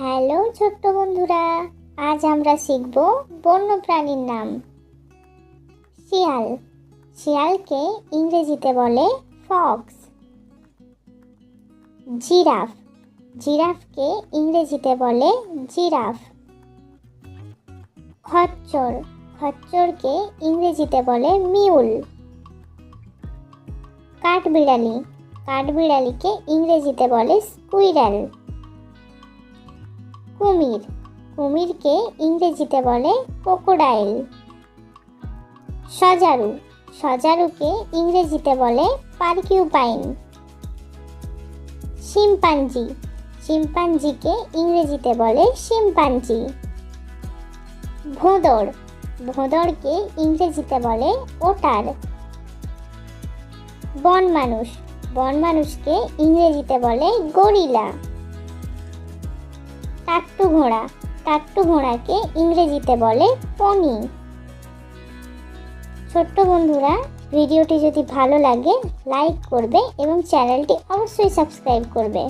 Hello ছোট্ট বন্ধুরা, আজ আমরা শিখব বন্য প্রাণীর নাম। শিয়াল। শিয়ালকে ইংরেজিতে বলে ফক্স। জিরাফ। জিরাফকে ইংরেজিতে বলে জিরাফ। খচ্চর। খচ্চরকে ইংরেজিতে বলে মিউল। কাঠবিড়ালি। কাঠবিড়ালিকে ইংরেজিতে বলে স্কুইরাল। কুমির। কুমিরকে ইংরেজিতে বলে ক্রোকোডাইল। সজারু। সজারুকে ইংরেজিতে বলে পারকিউপাইন। শিম্পাঞ্জি। শিম্পাঞ্জিকে ইংরেজিতে বলে শিম্পাঞ্জি। ভোঁদর ভোঁদরকে ইংরেজিতে বলে ওটার। বন মানুষ বন মানুষকে ইংরেজিতে বলে গরিলা। টাট্টু ঘোড়া টাট্টু ঘোড়াকে ইংরেজিতে বলে পনি। ছোট্ট বন্ধুরা, ভিডিওটি যদি ভালো লাগে, লাইক করবে এবং চ্যানেলটি অবশ্যই সাবস্ক্রাইব করবে।